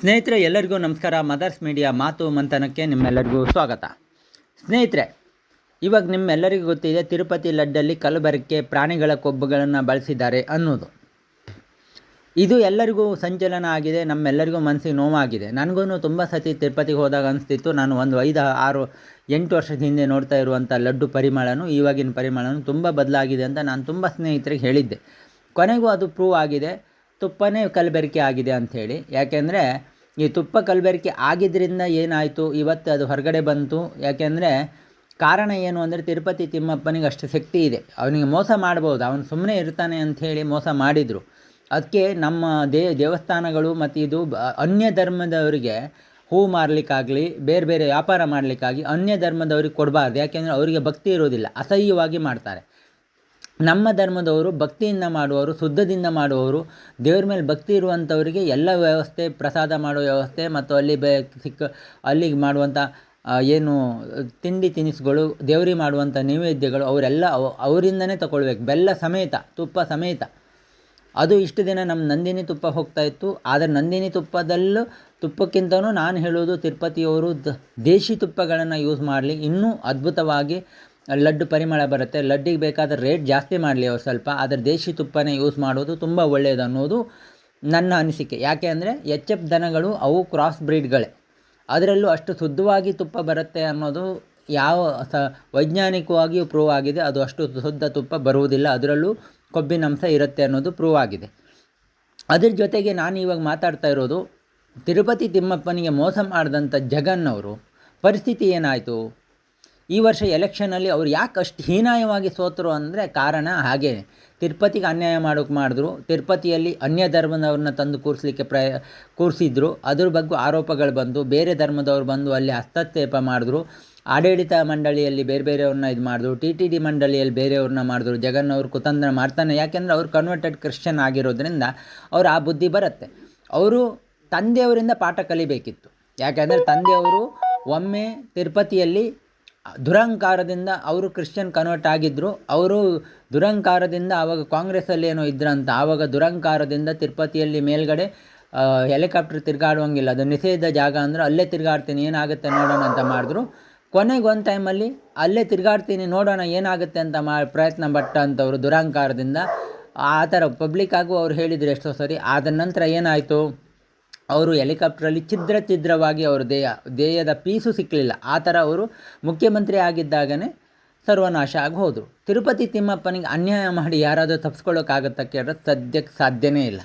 ಸ್ನೇಹಿತರೆ, ಎಲ್ಲರಿಗೂ ನಮಸ್ಕಾರ. ಮದರ್ಸ್ ಮೀಡಿಯಾ ಮಾತು ಮಂಥನಕ್ಕೆ ನಿಮ್ಮೆಲ್ಲರಿಗೂ ಸ್ವಾಗತ. ಸ್ನೇಹಿತರೆ, ಇವಾಗ ನಿಮ್ಮೆಲ್ಲರಿಗೂ ಗೊತ್ತಿದೆ, ತಿರುಪತಿ ಲಡ್ಡಲ್ಲಿ ಕಲಬೆರಕೆ ಪ್ರಾಣಿಗಳ ಕೊಬ್ಬುಗಳನ್ನು ಬಳಸಿದ್ದಾರೆ ಅನ್ನೋದು. ಇದು ಎಲ್ಲರಿಗೂ ಸಂಚಲನ ಆಗಿದೆ, ನಮ್ಮೆಲ್ಲರಿಗೂ ಮನಸ್ಸಿಗೆ ನೋವಾಗಿದೆ. ನನಗೂ ತುಂಬ ಸತಿ ತಿರುಪತಿಗೆ ಹೋದಾಗ ಅನಿಸ್ತಿತ್ತು. ನಾನು ಒಂದು ಐದು, ಆರು, ಎಂಟು ವರ್ಷದ ಹಿಂದೆ ನೋಡ್ತಾ ಇರುವಂಥ ಲಡ್ಡು ಪರಿಮಳನು ಇವಾಗಿನ ಪರಿಮಳನು ತುಂಬ ಬದಲಾಗಿದೆ ಅಂತ ನಾನು ತುಂಬ ಸ್ನೇಹಿತರಿಗೆ ಹೇಳಿದ್ದೆ. ಕೊನೆಗೂ ಅದು ಪ್ರೂವ್ ಆಗಿದೆ. ತುಪ್ಪನೇ ಕಲಬೆರಕೆ ಆಗಿದೆ ಅಂಥೇಳಿ ಯಾಕೆಂದರೆ ಈ ತುಪ್ಪ ಕಲಬೆರಕೆ ಆಗಿದ್ದರಿಂದ ಏನಾಯಿತು? ಇವತ್ತು ಅದು ಹೊರಗಡೆ ಬಂತು. ಯಾಕೆಂದರೆ ಕಾರಣ ಏನು ಅಂದರೆ ತಿರುಪತಿ ತಿಮ್ಮಪ್ಪನಿಗೆ ಅಷ್ಟು ಶಕ್ತಿ ಇದೆ. ಅವನಿಗೆ ಮೋಸ ಮಾಡ್ಬೋದು. ಅವನು ಸುಮ್ಮನೆ ಇರ್ತಾನೆ ಅಂಥೇಳಿ ಮೋಸ ಮಾಡಿದರು. ಅದಕ್ಕೆ ನಮ್ಮ ದೇ, ದೇವಸ್ಥಾನಗಳು ಮತ್ತು ಇದು ಅನ್ಯ ಧರ್ಮದವರಿಗೆ ಹೂ ಮಾರಲಿಕ್ಕಾಗಲಿ, ಬೇರೆ ಬೇರೆ ವ್ಯಾಪಾರ ಮಾಡಲಿಕ್ಕಾಗಿ ಅನ್ಯ ಧರ್ಮದವ್ರಿಗೆ ಕೊಡಬಾರ್ದು. ಯಾಕೆಂದರೆ ಅವರಿಗೆ ಭಕ್ತಿ ಇರೋದಿಲ್ಲ. ಅಸಹ್ಯವಾಗಿ ಮಾಡ್ತಾರೆ. ನಮ್ಮ ಧರ್ಮದವರು ಭಕ್ತಿಯಿಂದ ಮಾಡುವವರು, ಶುದ್ಧದಿಂದ ಮಾಡುವವರು, ದೇವ್ರ ಮೇಲೆ ಭಕ್ತಿ ಇರುವಂಥವರಿಗೆ ಎಲ್ಲ ವ್ಯವಸ್ಥೆ, ಪ್ರಸಾದ ಮಾಡುವ ವ್ಯವಸ್ಥೆ ಮತ್ತು ಅಲ್ಲಿ ಬೆ ಸಿಕ್ಕ ಅಲ್ಲಿಗೆ ಮಾಡುವಂಥ ಏನು, ತಿಂಡಿ ತಿನಿಸುಗಳು, ದೇವರಿಗೆ ಮಾಡುವಂಥ ನೈವೇದ್ಯಗಳು, ಅವರೆಲ್ಲ ಅವ, ಅವರಿಂದನೇ ತಗೊಳ್ಬೇಕು. ಬೆಲ್ಲ ಸಮೇತ, ತುಪ್ಪ ಸಮೇತ. ಅದು ಇಷ್ಟು ದಿನ ನಮ್ಮ ನಂದಿನಿ ತುಪ್ಪ ಹೋಗ್ತಾ ಇತ್ತು. ಆದರೆ ನಂದಿನಿ ತುಪ್ಪದಲ್ಲೂ, ತುಪ್ಪಕ್ಕಿಂತನೂ ನಾನು ಹೇಳೋದು ತಿರುಪತಿಯವರು ದೇಶಿ ತುಪ್ಪಗಳನ್ನು ಯೂಸ್ ಮಾಡಲಿ. ಇನ್ನೂ ಅದ್ಭುತವಾಗಿ ಲಡ್ಡು ಪರಿಮಳ ಬರುತ್ತೆ. ಲಡ್ಡಿಗೆ ಬೇಕಾದ ರೇಟ್ ಜಾಸ್ತಿ ಮಾಡಲಿ ಅವ್ರು ಸ್ವಲ್ಪ. ಆದರೆ ದೇಶಿ ತುಪ್ಪನೇ ಯೂಸ್ ಮಾಡೋದು ತುಂಬ ಒಳ್ಳೆಯದು ಅನ್ನೋದು ನನ್ನ ಅನಿಸಿಕೆ. ಯಾಕೆ ಅಂದರೆ ಎಚ್ ಎಫ್ ದನಗಳು ಅವು ಕ್ರಾಸ್ ಬ್ರೀಡ್ಗಳೇ ಅದರಲ್ಲೂ ಅಷ್ಟು ಶುದ್ಧವಾಗಿ ತುಪ್ಪ ಬರುತ್ತೆ ಅನ್ನೋದು ಯಾವ ಸ ವೈಜ್ಞಾನಿಕವಾಗಿಯೂ ಪ್ರೂವ್ ಆಗಿದೆ. ಅದು ಅಷ್ಟು ಶುದ್ಧ ತುಪ್ಪ ಬರುವುದಿಲ್ಲ. ಅದರಲ್ಲೂ ಕೊಬ್ಬಿನಂಶ ಇರುತ್ತೆ ಅನ್ನೋದು ಪ್ರೂವ್ ಆಗಿದೆ. ಅದ್ರ ಜೊತೆಗೆ ನಾನು ಇವಾಗ ಮಾತಾಡ್ತಾ ಇರೋದು, ತಿರುಪತಿ ತಿಮ್ಮಪ್ಪನಿಗೆ ಮೋಸ ಮಾಡಿದಂಥ ಜಗನ್ ಅವರು ಪರಿಸ್ಥಿತಿ ಏನಾಯಿತು? ಈ ವರ್ಷ ಎಲೆಕ್ಷನಲ್ಲಿ ಅವ್ರು ಯಾಕೆ ಅಷ್ಟು ಹೀನಾಯವಾಗಿ ಸೋತರು ಅಂದರೆ ಕಾರಣ ಹಾಗೆ. ತಿರುಪತಿಗೆ ಅನ್ಯಾಯ ಮಾಡೋಕೆ ಮಾಡಿದ್ರು. ತಿರುಪತಿಯಲ್ಲಿ ಅನ್ಯ ಧರ್ಮದವ್ರನ್ನ ತಂದು ಕೂರಿಸ್ಲಿಕ್ಕೆ ಪ್ರಯ, ಕೂರಿಸಿದ್ರು. ಅದ್ರ ಬಗ್ಗೆ ಆರೋಪಗಳು ಬಂದು, ಬೇರೆ ಧರ್ಮದವ್ರು ಬಂದು ಅಲ್ಲಿ ಹಸ್ತಕ್ಷೇಪ ಮಾಡಿದ್ರು. ಆಡಳಿತ ಮಂಡಳಿಯಲ್ಲಿ ಬೇರೆ ಬೇರೆಯವ್ರನ್ನ ಇದು ಮಾಡಿದ್ರು. ಟಿ ಟಿ ಡಿ ಮಂಡಳಿಯಲ್ಲಿ ಬೇರೆಯವ್ರನ್ನ ಮಾಡಿದ್ರು. ಜಗನ್ ಅವ್ರು ಕುತಂತ್ರ ಮಾಡ್ತಾನೆ. ಯಾಕೆಂದರೆ ಅವ್ರು ಕನ್ವರ್ಟೆಡ್ ಕ್ರಿಶ್ಚಿಯನ್ ಆಗಿರೋದ್ರಿಂದ ಅವ್ರು ಆ ಬುದ್ಧಿ ಬರುತ್ತೆ. ಅವರು ತಂದೆಯವರಿಂದ ಪಾಠ ಕಲಿಬೇಕಿತ್ತು. ಯಾಕೆಂದರೆ ತಂದೆಯವರು ಒಮ್ಮೆ ತಿರುಪತಿಯಲ್ಲಿ ದುರಹಂಕಾರದಿಂದ ಅವರು ಕ್ರಿಶ್ಚಿಯನ್ ಕನ್ವರ್ಟ್ ಆಗಿದ್ದರು ಅವರು ದುರಹಂಕಾರದಿಂದ ಆವಾಗ ಕಾಂಗ್ರೆಸ್ಸಲ್ಲಿ ಏನೋ ಇದ್ರಂತ ಆವಾಗ ದುರಹಂಕಾರದಿಂದ ತಿರುಪತಿಯಲ್ಲಿ ಮೇಲ್ಗಡೆ ಹೆಲಿಕಾಪ್ಟರ್ ತಿರುಗಾಡುವಂಗಿಲ್ಲ. ಅದು ನಿಷೇಧ ಜಾಗ ಅಂದರೆ ಅಲ್ಲೇ ತಿರುಗಾಡ್ತೀನಿ, ಏನಾಗುತ್ತೆ ನೋಡೋಣ ಅಂತ ಮಾಡಿದ್ರು. ಕೊನೆಗೆ ಒಂದು ಟೈಮಲ್ಲಿ ಅಲ್ಲೇ ತಿರುಗಾಡ್ತೀನಿ, ನೋಡೋಣ ಏನಾಗುತ್ತೆ ಅಂತ ಮಾ, ಪ್ರಯತ್ನ ಪಟ್ಟಂಥವ್ರು ದುರಹಂಕಾರದಿಂದ. ಆ ಥರ ಪಬ್ಲಿಕ್ಕಾಗೂ ಅವ್ರು ಹೇಳಿದರು ಎಷ್ಟೋ ಸರಿ. ಆದ ನಂತರ ಏನಾಯಿತು? ಅವರು ಹೆಲಿಕಾಪ್ಟ್ರಲ್ಲಿ ಛಿದ್ರ ಛಿದ್ರವಾಗಿ ಅವರು ದೇಹ, ದೇಹದ ಪೀಸು ಸಿಕ್ಕಲಿಲ್ಲ ಆ ಥರ ಅವರು ಮುಖ್ಯಮಂತ್ರಿ ಆಗಿದ್ದಾಗನೇ ಸರ್ವನಾಶ ಆಗಿ ಹೋದರು ತಿರುಪತಿ ತಿಮ್ಮಪ್ಪನಿಗೆ ಅನ್ಯಾಯ ಮಾಡಿ ಯಾರಾದರೂ ತಪ್ಪಿಸ್ಕೊಳ್ಳೋಕ್ಕಾಗತ್ತ ಕೇಳಿದ್ರೆ ಸದ್ಯಕ್ಕೆ ಸಾಧ್ಯನೇ ಇಲ್ಲ.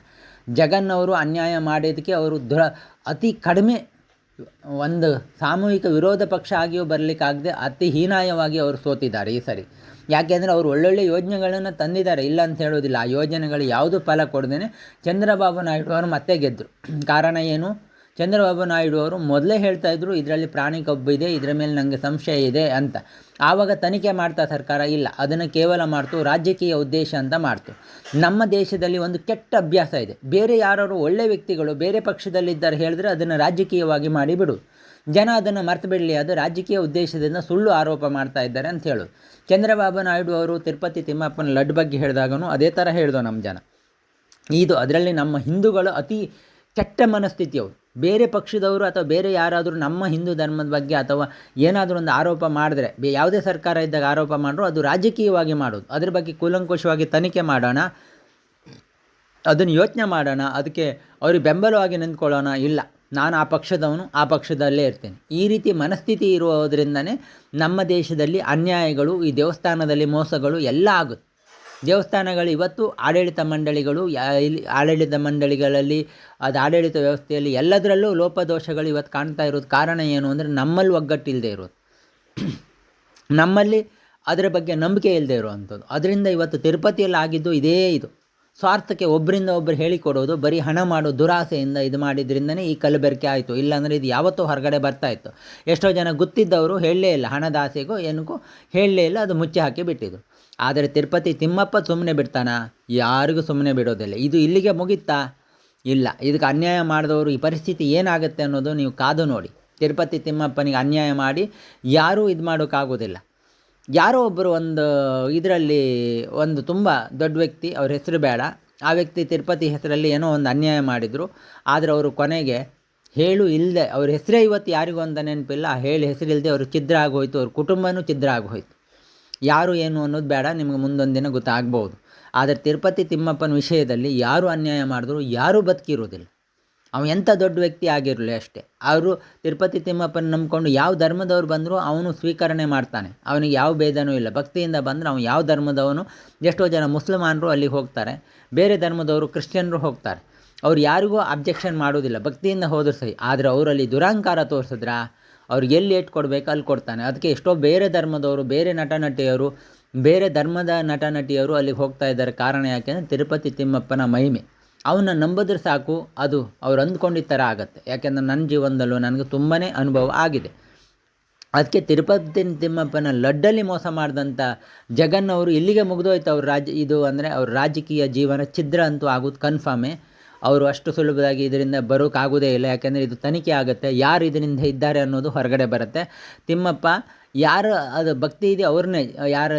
ಜಗನ್ ಅವರು ಅನ್ಯಾಯ ಮಾಡಿದ್ದಕ್ಕೆ ಅವರು ದುರ, ಅತಿ ಕಡಿಮೆ ಒಂದು ಸಾಮೂಹಿಕ ವಿರೋಧ ಪಕ್ಷ ಆಗಿಯೂ ಬರಲಿಕ್ಕಾಗದೆ ಅತಿ ಹೀನಾಯವಾಗಿ ಅವರು ಸೋತಿದ್ದಾರೆ ಈ ಸರಿ. ಯಾಕೆಂದರೆ ಅವರು ಒಳ್ಳೊಳ್ಳೆ ಯೋಜನೆಗಳನ್ನು ತಂದಿದ್ದಾರೆ. ಇಲ್ಲ ಅಂತ ಹೇಳೋದಿಲ್ಲ ಆ ಯೋಜನೆಗಳು ಯಾವುದು ಫಲ ಕೊಡದೇನೆ ಚಂದ್ರಬಾಬು ನಾಯ್ಡು ಅವರು ಮತ್ತೆ ಗೆದ್ದರು ಕಾರಣ ಏನು? ಚಂದ್ರಬಾಬು ನಾಯ್ಡು ಅವರು ಮೊದಲೇ ಹೇಳ್ತಾ ಇದ್ರು, ಇದರಲ್ಲಿ ಪ್ರಾಣಿ ಕಬ್ಬು ಇದೆ, ಇದರ ಮೇಲೆ ನನಗೆ ಸಂಶಯ ಇದೆ ಅಂತ. ಆವಾಗ ತನಿಖೆ ಮಾಡ್ತಾ ಸರ್ಕಾರ ಇಲ್ಲ. ಅದನ್ನು ಕೇವಲ ಮಾಡ್ತು, ರಾಜಕೀಯ ಉದ್ದೇಶ ಅಂತ ಮಾಡ್ತು. ನಮ್ಮ ದೇಶದಲ್ಲಿ ಒಂದು ಕೆಟ್ಟ ಅಭ್ಯಾಸ ಇದೆ. ಬೇರೆ ಯಾರು ಒಳ್ಳೆ ವ್ಯಕ್ತಿಗಳು ಬೇರೆ ಪಕ್ಷದಲ್ಲಿದ್ದಾರೆ ಹೇಳಿದ್ರೆ ಅದನ್ನು ರಾಜಕೀಯವಾಗಿ ಮಾಡಿಬಿಡು ಜನ ಅದನ್ನು ಮರ್ತು ಬಿಡಲಿ, ಅದು ರಾಜಕೀಯ ಉದ್ದೇಶದಿಂದ ಸುಳ್ಳು ಆರೋಪ ಮಾಡ್ತಾ ಇದ್ದಾರೆ ಅಂತ ಹೇಳು. ಚಂದ್ರಬಾಬು ನಾಯ್ಡು ಅವರು ತಿರುಪತಿ ತಿಮ್ಮಪ್ಪನ ಲಡ್ಡು ಬಗ್ಗೆ ಹೇಳಿದಾಗನೂ ಅದೇ ಥರ ಹೇಳಿದೋ ನಮ್ಮ ಜನ. ಇದು ಅದರಲ್ಲಿ ನಮ್ಮ ಹಿಂದೂಗಳು ಅತಿ ಕೆಟ್ಟ ಮನಸ್ಥಿತಿ ಅವರು. ಬೇರೆ ಪಕ್ಷದವರು ಅಥವಾ ಬೇರೆ ಯಾರಾದರೂ ನಮ್ಮ ಹಿಂದೂ ಧರ್ಮದ ಬಗ್ಗೆ ಅಥವಾ ಏನಾದರೂ ಒಂದು ಆರೋಪ ಮಾಡಿದ್ರೆ ಯಾವುದೇ ಸರ್ಕಾರ ಇದ್ದಾಗ ಆರೋಪ ಮಾಡಿದ್ರು ಅದು ರಾಜಕೀಯವಾಗಿ ಮಾಡೋದು. ಅದ್ರ ಬಗ್ಗೆ ಕೂಲಂಕುಷವಾಗಿ ತನಿಖೆ ಮಾಡೋಣ, ಅದನ್ನು ಯೋಚನೆ ಮಾಡೋಣ, ಅದಕ್ಕೆ ಅವ್ರಿಗೆ ಬೆಂಬಲವಾಗಿ ನಿಂತ್ಕೊಳ್ಳೋಣ ಇಲ್ಲ. ನಾನು ಆ ಪಕ್ಷದವನು, ಆ ಪಕ್ಷದಲ್ಲೇ ಇರ್ತೇನೆ. ಈ ರೀತಿ ಮನಸ್ಥಿತಿ ಇರುವುದರಿಂದನೇ ನಮ್ಮ ದೇಶದಲ್ಲಿ ಅನ್ಯಾಯಗಳು, ಈ ದೇವಸ್ಥಾನದಲ್ಲಿ ಮೋಸಗಳು ಎಲ್ಲ ಆಗುತ್ತೆ. ದೇವಸ್ಥಾನಗಳು ಇವತ್ತು ಆಡಳಿತ ಮಂಡಳಿಗಳು ಇಲ್ಲಿ ಆಡಳಿತ ಮಂಡಳಿಗಳಲ್ಲಿ, ಅದು ಆಡಳಿತ ವ್ಯವಸ್ಥೆಯಲ್ಲಿ ಎಲ್ಲದರಲ್ಲೂ ಲೋಪದೋಷಗಳು ಇವತ್ತು ಕಾಣ್ತಾ ಇರೋದು ಕಾರಣ ಏನು ಅಂದರೆ ನಮ್ಮಲ್ಲಿ ಒಗ್ಗಟ್ಟಿಲ್ಲದೆ ಇರೋದು. ನಮ್ಮಲ್ಲಿ ಅದರ ಬಗ್ಗೆ ನಂಬಿಕೆ ಇಲ್ಲದೆ ಇರುವಂಥದ್ದು. ಅದರಿಂದ ಇವತ್ತು ತಿರುಪತಿಯಲ್ಲಿ ಆಗಿದ್ದು ಇದೇ ಇದು. ಸ್ವಾರ್ಥಕ್ಕೆ ಒಬ್ಬರಿಂದ ಒಬ್ಬರು ಹೇಳಿಕೊಡೋದು ಬರೀ ಹಣ ಮಾಡೋ ದುರಾಸೆಯಿಂದ ಇದು ಮಾಡಿದ್ರಿಂದನೇ ಈ ಕಲಬೆರಕೆ ಆಯಿತು. ಇಲ್ಲಾಂದರೆ ಇದು ಯಾವತ್ತೂ ಹೊರಗಡೆ ಬರ್ತಾ ಇತ್ತು. ಎಷ್ಟೋ ಜನ ಗೊತ್ತಿದ್ದವರು ಹೇಳಲೇ ಇಲ್ಲ ಹಣದಾಸೆಗೂ ಏನಕ್ಕೂ ಹೇಳಲೇ ಇಲ್ಲ, ಅದು ಮುಚ್ಚಿ ಹಾಕಿ ಬಿಟ್ಟಿದ್ರು. ಆದರೆ ತಿರುಪತಿ ತಿಮ್ಮಪ್ಪ ಸುಮ್ಮನೆ ಬಿಡ್ತಾನ? ಯಾರಿಗೂ ಸುಮ್ಮನೆ ಬಿಡೋದಿಲ್ಲ. ಇದು ಇಲ್ಲಿಗೆ ಮುಗೀತಾ? ಇಲ್ಲ. ಇದಕ್ಕೆ ಅನ್ಯಾಯ ಮಾಡಿದವರು ಈ ಪರಿಸ್ಥಿತಿ ಏನಾಗುತ್ತೆ ಅನ್ನೋದು ನೀವು ಕಾದು ನೋಡಿ. ತಿರುಪತಿ ತಿಮ್ಮಪ್ಪನಿಗೆ ಅನ್ಯಾಯ ಮಾಡಿ ಯಾರೂ ಇದು ಮಾಡೋಕ್ಕಾಗೋದಿಲ್ಲ. ಯಾರೋ ಒಬ್ಬರು ಒಂದು ಇದರಲ್ಲಿ ಒಂದು ತುಂಬ ದೊಡ್ಡ ವ್ಯಕ್ತಿ, ಅವ್ರ ಹೆಸರು ಬೇಡ. ಆ ವ್ಯಕ್ತಿ ತಿರುಪತಿ ಹೆಸರಲ್ಲಿ ಏನೋ ಒಂದು ಅನ್ಯಾಯ ಮಾಡಿದರು. ಆದರೆ ಅವರು ಕೊನೆಗೆ ಹೇಳು ಇಲ್ಲದೆ, ಅವ್ರ ಹೆಸರೇ ಇವತ್ತು ಯಾರಿಗೂ ಒಂದು ನೆನಪಿಲ್ಲ. ಆ ಹೇಳಿ ಹೆಸರಿಲ್ಲದೆ ಅವರು ಛಿದ್ರ ಆಗೋಯ್ತು. ಅವ್ರ ಕುಟುಂಬನೂ ಛಿದ್ರ ಆಗೋಯ್ತು. ಯಾರು ಏನು ಅನ್ನೋದು ಬೇಡ, ನಿಮಗೆ ಮುಂದೊಂದು ದಿನ ಗೊತ್ತಾಗ್ಬೋದು. ಆದರೆ ತಿರುಪತಿ ತಿಮ್ಮಪ್ಪನ ವಿಷಯದಲ್ಲಿ ಯಾರು ಅನ್ಯಾಯ ಮಾಡಿದ್ರು, ಯಾರೂ ಬದುಕಿರೋದಿಲ್ಲ ಅವನು ಎಂಥ ದೊಡ್ಡ ವ್ಯಕ್ತಿ ಆಗಿರಲಿ ಅಷ್ಟೇ. ಅವರು ತಿರುಪತಿ ತಿಮ್ಮಪ್ಪನ ನಂಬಿಕೊಂಡು ಯಾವ ಧರ್ಮದವ್ರು ಬಂದರೂ ಅವನು ಸ್ವೀಕರಣೆ ಮಾಡ್ತಾನೆ. ಅವನಿಗೆ ಯಾವ ಭೇದನೂ ಇಲ್ಲ. ಭಕ್ತಿಯಿಂದ ಬಂದರೆ ಅವನು ಯಾವ ಧರ್ಮದವನು, ಎಷ್ಟೋ ಜನ ಮುಸ್ಲಿಮಾನರು ಅಲ್ಲಿಗೆ ಹೋಗ್ತಾರೆ. ಬೇರೆ ಧರ್ಮದವರು ಕ್ರಿಶ್ಚಿಯನ್ರು ಹೋಗ್ತಾರೆ. ಅವ್ರು ಯಾರಿಗೂ ಅಬ್ಜೆಕ್ಷನ್ ಮಾಡೋದಿಲ್ಲ ಭಕ್ತಿಯಿಂದ ಹೋದ್ರು ಸರಿ. ಆದರೆ ಅವರಲ್ಲಿ ದುರಹಂಕಾರ ತೋರಿಸಿದ್ರ? ಅವ್ರಿಗೆ ಎಲ್ಲಿ ಏಟ್ ಕೊಡಬೇಕು ಅಲ್ಲಿ ಕೊಡ್ತಾನೆ. ಅದಕ್ಕೆ ಎಷ್ಟೋ ಬೇರೆ ಧರ್ಮದವರು, ಬೇರೆ ನಟ ನಟಿಯರು ಬೇರೆ ಧರ್ಮದ ನಟ ನಟಿಯರು ಅಲ್ಲಿಗೆ ಹೋಗ್ತಾ ಇದ್ದಾರೆ. ಕಾರಣ ಯಾಕೆಂದರೆ ತಿರುಪತಿ ತಿಮ್ಮಪ್ಪನ ಮಹಿಮೆ. ಅವನ್ನ ನಂಬಿದ್ರೆ ಸಾಕು, ಅದು ಅವ್ರು ಅಂದ್ಕೊಂಡಿದ್ದ ಥರ ಆಗುತ್ತೆ. ಯಾಕೆಂದರೆ ನನ್ನ ಜೀವನದಲ್ಲೂ ನನಗೆ ತುಂಬಾ ಅನುಭವ ಆಗಿದೆ. ಅದಕ್ಕೆ ತಿರುಪತಿ ತಿಮ್ಮಪ್ಪನ ಲಡ್ಡಲ್ಲಿ ಮೋಸ ಮಾಡಿದಂಥ ಜಗನ್ ಅವರು ಇಲ್ಲಿಗೆ ಮುಗಿದೋಯ್ತು. ಅವ್ರ ರಾಜ್ಯ, ಇದು ಅಂದರೆ ಅವ್ರ ರಾಜಕೀಯ ಜೀವನ ಛಿದ್ರ ಅಂತೂ ಆಗೋದು ಕನ್ಫರ್ಮೇ ಅವರು ಅಷ್ಟು ಸುಲಭವಾಗಿ ಇದರಿಂದ ಬರೋಕ್ಕಾಗೋದೇ ಇಲ್ಲ, ಯಾಕೆಂದರೆ ಇದು ತನಿಖೆ ಆಗುತ್ತೆ. ಯಾರು ಇದರಿಂದ ಇದ್ದಾರೆ ಅನ್ನೋದು ಹೊರಗಡೆ ಬರುತ್ತೆ. ತಿಮ್ಮಪ್ಪ, ಯಾರು ಅದು ಭಕ್ತಿ ಇದೆ ಅವ್ರನ್ನೇ, ಯಾರು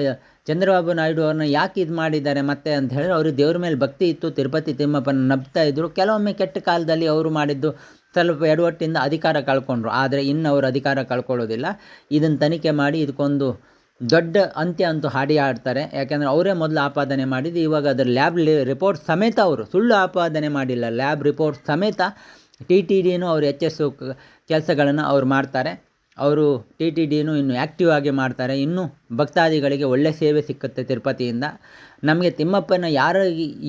ಚಂದ್ರಬಾಬು ನಾಯ್ಡು ಅವ್ರನ್ನ ಯಾಕೆ ಇದು ಮಾಡಿದ್ದಾರೆ ಮತ್ತೆ ಅಂತ ಹೇಳಿದ್ರೆ ಅವ್ರಿಗೆ ದೇವ್ರ ಮೇಲೆ ಭಕ್ತಿ ಇತ್ತು. ತಿರುಪತಿ ತಿಮ್ಮಪ್ಪನ ನಂಬ್ತಾ ಇದ್ದರು ಕೆಲವೊಮ್ಮೆ ಕೆಟ್ಟ ಕಾಲದಲ್ಲಿ ಅವರು ಮಾಡಿದ್ದು ಸ್ವಲ್ಪ ಎಡವಟ್ಟಿಂದ ಅಧಿಕಾರ ಕಳ್ಕೊಂಡ್ರು. ಆದರೆ ಇನ್ನು ಅವರು ಅಧಿಕಾರ ಕಳ್ಕೊಳ್ಳೋದಿಲ್ಲ. ಇದನ್ನು ತನಿಖೆ ಮಾಡಿ ಇದಕ್ಕೊಂದು ದೊಡ್ಡ ಅಂತ್ಯ ಅಂತೂ ಹಾಡಿ ಆಡ್ತಾರೆ ಯಾಕೆಂದರೆ ಅವರೇ ಮೊದಲು ಆಪಾದನೆ ಮಾಡಿದ್ದು, ಇವಾಗ ಅದರ ಲ್ಯಾಬ್ ರಿಪೋರ್ಟ್ ಸಮೇತ ಅವರು. ಸುಳ್ಳು ಆಪಾದನೆ ಮಾಡಿಲ್ಲ, ಲ್ಯಾಬ್ ರಿಪೋರ್ಟ್ ಸಮೇತ ಟಿ ಟಿ ಡಿನೂ ಅವರು ಎಚ್ ಎಸ್ ಕೆಲಸಗಳನ್ನು ಅವ್ರು ಮಾಡ್ತಾರೆ. ಅವರು ಟಿ ಟಿ ಡಿನೂ ಇನ್ನು ಆ್ಯಕ್ಟಿವ್ ಆಗಿ ಮಾಡ್ತಾರೆ. ಇನ್ನೂ ಭಕ್ತಾದಿಗಳಿಗೆ ಒಳ್ಳೆ ಸೇವೆ ಸಿಕ್ಕುತ್ತೆ ತಿರುಪತಿಯಿಂದ. ನಮಗೆ ತಿಮ್ಮಪ್ಪನ ಯಾರು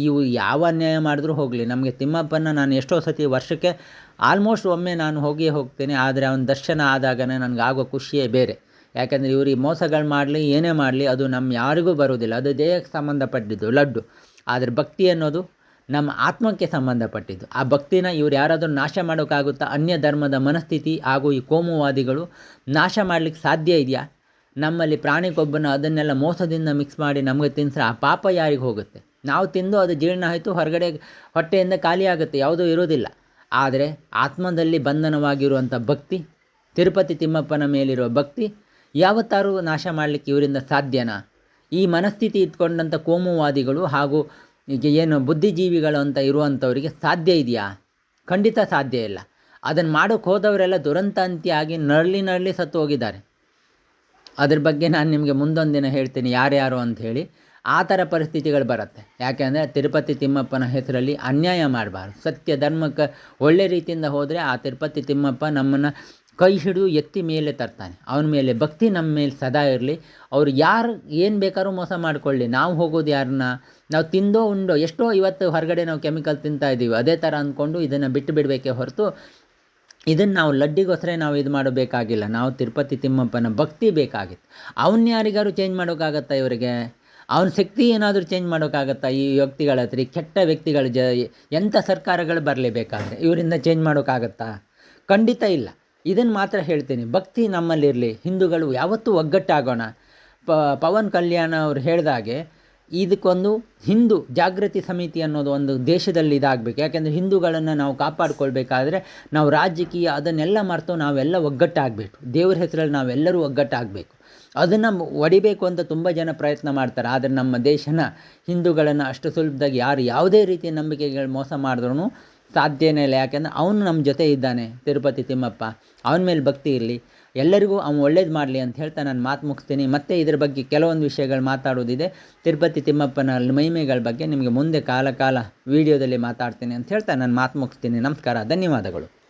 ಇವು ಯಾವ ಅನ್ಯಾಯ ಮಾಡಿದ್ರೂ ಹೋಗಲಿ. ನಮಗೆ ತಿಮ್ಮಪ್ಪನ ನಾನು ಎಷ್ಟೋ ಸತಿ ವರ್ಷಕ್ಕೆ ಆಲ್ಮೋಸ್ಟ್ ಒಮ್ಮೆ ನಾನು ಹೋಗಿಯೇ ಹೋಗ್ತೇನೆ. ಆದರೆ ಅವನ ದರ್ಶನ ಆದಾಗನೇ ನನಗೆ ಆಗೋ ಖುಷಿಯೇ ಬೇರೆ. ಯಾಕೆಂದರೆ ಇವ್ರಿಗೆ ಮೋಸಗಳು ಮಾಡಲಿ, ಏನೇ ಮಾಡಲಿ, ಅದು ನಮ್ಮ ಯಾರಿಗೂ ಬರೋದಿಲ್ಲ ಅದು ದೇಹಕ್ಕೆ ಸಂಬಂಧಪಟ್ಟಿದ್ದು, ಲಡ್ಡು. ಆದರೆ ಭಕ್ತಿ ಅನ್ನೋದು ನಮ್ಮ ಆತ್ಮಕ್ಕೆ ಸಂಬಂಧಪಟ್ಟಿದ್ದು. ಆ ಭಕ್ತಿನ ಇವ್ರು ಯಾರಾದರೂ ನಾಶ ಮಾಡೋಕ್ಕಾಗುತ್ತಾ, ಅನ್ಯ ಧರ್ಮದ ಮನಸ್ಥಿತಿ ಹಾಗೂ ಈ ಕೋಮುವಾದಿಗಳು ನಾಶ ಮಾಡಲಿಕ್ಕೆ ಸಾಧ್ಯ ಇದೆಯಾ? ನಮ್ಮಲ್ಲಿ ಪ್ರಾಣಿಗೊಬ್ಬನ ಅದನ್ನೆಲ್ಲ ಮೋಸದಿಂದ ಮಿಕ್ಸ್ ಮಾಡಿ ನಮಗೆ ತಿನ್ಸ್ರೆ ಆ ಪಾಪ ಯಾರಿಗೆ ಹೋಗುತ್ತೆ? ನಾವು ತಿಂದು ಅದು ಜೀರ್ಣ ಆಯಿತು, ಹೊರಗಡೆ ಹೊಟ್ಟೆಯಿಂದ ಖಾಲಿಯಾಗುತ್ತೆ ಯಾವುದೂ ಇರೋದಿಲ್ಲ ಆದರೆ ಆತ್ಮದಲ್ಲಿ ಬಂಧನವಾಗಿರುವಂಥ ಭಕ್ತಿ, ತಿರುಪತಿ ತಿಮ್ಮಪ್ಪನ ಮೇಲಿರುವ ಭಕ್ತಿ ಯಾವತ್ತಾರು ನಾಶ ಮಾಡಲಿಕ್ಕೆ ಇವರಿಂದ ಸಾಧ್ಯನಾ? ಈ ಮನಸ್ಥಿತಿ ಇಟ್ಕೊಂಡಂಥ ಕೋಮುವಾದಿಗಳು ಹಾಗೂ ಈಗ ಏನು ಬುದ್ಧಿಜೀವಿಗಳು ಅಂತ ಇರುವಂಥವರಿಗೆ ಸಾಧ್ಯ ಇದೆಯಾ? ಖಂಡಿತ ಸಾಧ್ಯ ಇಲ್ಲ. ಅದನ್ನು ಮಾಡೋಕ್ಕೆ ಹೋದವರೆಲ್ಲ ದುರಂತಾಂತಿಯಾಗಿ ನರಳಿ ನರಳಿ ಸತ್ತು ಹೋಗಿದ್ದಾರೆ. ಅದ್ರ ಬಗ್ಗೆ ನಾನು ನಿಮಗೆ ಮುಂದೊಂದು ದಿನ ಹೇಳ್ತೀನಿ, ಯಾರ್ಯಾರು ಅಂತ ಹೇಳಿ. ಆ ಥರ ಪರಿಸ್ಥಿತಿಗಳು ಬರುತ್ತೆ. ಯಾಕೆಂದರೆ ತಿರುಪತಿ ತಿಮ್ಮಪ್ಪನ ಹೆಸರಲ್ಲಿ ಅನ್ಯಾಯ ಮಾಡಬಾರ್ದು. ಸತ್ಯ ಧರ್ಮಕ್ಕೆ ಒಳ್ಳೆ ರೀತಿಯಿಂದ ಹೋದರೆ ಆ ತಿರುಪತಿ ತಿಮ್ಮಪ್ಪ ನಮ್ಮನ್ನು ಕೈ ಹಿಡಿದು ಎತ್ತಿ ಮೇಲೆ ತರ್ತಾನೆ. ಅವನ ಮೇಲೆ ಭಕ್ತಿ ನಮ್ಮ ಮೇಲೆ ಸದಾ ಇರಲಿ. ಅವ್ರು ಯಾರು, ಏನು ಬೇಕಾದ್ರೂ ಮೋಸ ಮಾಡಿಕೊಳ್ಳಿ. ನಾವು ಹೋಗೋದು ಯಾರನ್ನ? ನಾವು ತಿಂದೋ ಉಂಡೋ? ಎಷ್ಟೋ ಇವತ್ತು ಹೊರಗಡೆ ನಾವು ಕೆಮಿಕಲ್ ತಿಂತಾ ಇದ್ದೀವಿ. ಅದೇ ಥರ ಅಂದ್ಕೊಂಡು ಇದನ್ನು ಬಿಟ್ಟು ಬಿಡಬೇಕೇ ಹೊರತು ಇದನ್ನು ನಾವು ಲಡ್ಡಿಗೋಸ್ಕರ ನಾವು ಇದು ಮಾಡಬೇಕಾಗಿಲ್ಲ. ನಾವು ತಿರುಪತಿ ತಿಮ್ಮಪ್ಪನ ಭಕ್ತಿ ಬೇಕಾಗಿತ್ತು. ಅವನ್ನ ಯಾರಿಗಾರು ಚೇಂಜ್ ಮಾಡೋಕ್ಕಾಗತ್ತಾ ಇವರಿಗೆ? ಅವನ ಶಕ್ತಿ ಏನಾದರೂ ಚೇಂಜ್ ಮಾಡೋಕ್ಕಾಗತ್ತಾ ಈ ವ್ಯಕ್ತಿಗಳ ಹತ್ರ? ಕೆಟ್ಟ ವ್ಯಕ್ತಿಗಳ ಜ, ಎಂಥ ಸರ್ಕಾರಗಳು ಬರಲೇಬೇಕಾದ್ರೆ? ಇವರಿಂದ ಚೇಂಜ್ ಮಾಡೋಕ್ಕಾಗತ್ತಾ? ಖಂಡಿತ ಇಲ್ಲ. ಇದನ್ನು ಮಾತ್ರ ಹೇಳ್ತೀನಿ. ಭಕ್ತಿ ನಮ್ಮಲ್ಲಿರಲಿ. ಹಿಂದೂಗಳು ಯಾವತ್ತೂ ಒಗ್ಗಟ್ಟಾಗೋಣ. ಪ, ಪವನ್ ಕಲ್ಯಾಣ ಅವರು ಹೇಳಿದಾಗೆ ಇದಕ್ಕೊಂದು ಹಿಂದೂ ಜಾಗೃತಿ ಸಮಿತಿ ಅನ್ನೋದು ಒಂದು ದೇಶದಲ್ಲಿ ಇದಾಗಬೇಕು. ಯಾಕೆಂದರೆ ಹಿಂದೂಗಳನ್ನು ನಾವು ಕಾಪಾಡಿಕೊಳ್ಬೇಕಾದ್ರೆ ನಾವು ರಾಜಕೀಯ ಅದನ್ನೆಲ್ಲ ಮರೆತು ನಾವೆಲ್ಲ ಒಗ್ಗಟ್ಟಾಗಬೇಕು. ದೇವ್ರ ಹೆಸರಲ್ಲಿ ನಾವೆಲ್ಲರೂ ಒಗ್ಗಟ್ಟಾಗಬೇಕು. ಅದನ್ನು ಒಡಿಬೇಕು ಅಂತ ತುಂಬ ಜನ ಪ್ರಯತ್ನ ಮಾಡ್ತಾರೆ. ಆದರೆ ನಮ್ಮ ದೇಶನ ಹಿಂದೂಗಳನ್ನು ಅಷ್ಟು ಸುಲಭದಾಗಿ ಯಾರು ಯಾವುದೇ ರೀತಿಯ ನಂಬಿಕೆಗಳು ಮೋಸ ಮಾಡಿದ್ರೂ ಸಾಧ್ಯನೇ ಇಲ್ಲ ಯಾಕೆಂದರೆ ಅವನು ನಮ್ಮ ಜೊತೆ ಇದ್ದಾನೆ, ತಿರುಪತಿ ತಿಮ್ಮಪ್ಪ. ಅವನ ಮೇಲೆ ಭಕ್ತಿ ಇರಲಿ. ಎಲ್ಲರಿಗೂ ಅವನು ಒಳ್ಳೇದು ಮಾಡಲಿ ಅಂತ ಹೇಳ್ತಾ ನಾನು ಮಾತು ಮುಗಿಸ್ತೀನಿ. ಮತ್ತೆ ಇದ್ರ ಬಗ್ಗೆ ಕೆಲವೊಂದು ವಿಷಯಗಳು ಮಾತಾಡೋದಿದೆ. ತಿರುಪತಿ ತಿಮ್ಮಪ್ಪನ ಮಹಿಮೆಗಳ ಬಗ್ಗೆ ನಿಮಗೆ ಮುಂದೆ ಕಾಲ ಕಾಲ ವೀಡಿಯೋದಲ್ಲಿ ಮಾತಾಡ್ತೀನಿ ಅಂತ ಹೇಳ್ತಾ ನಾನು ಮಾತು ಮುಗಿಸ್ತೀನಿ. ನಮಸ್ಕಾರ, ಧನ್ಯವಾದಗಳು.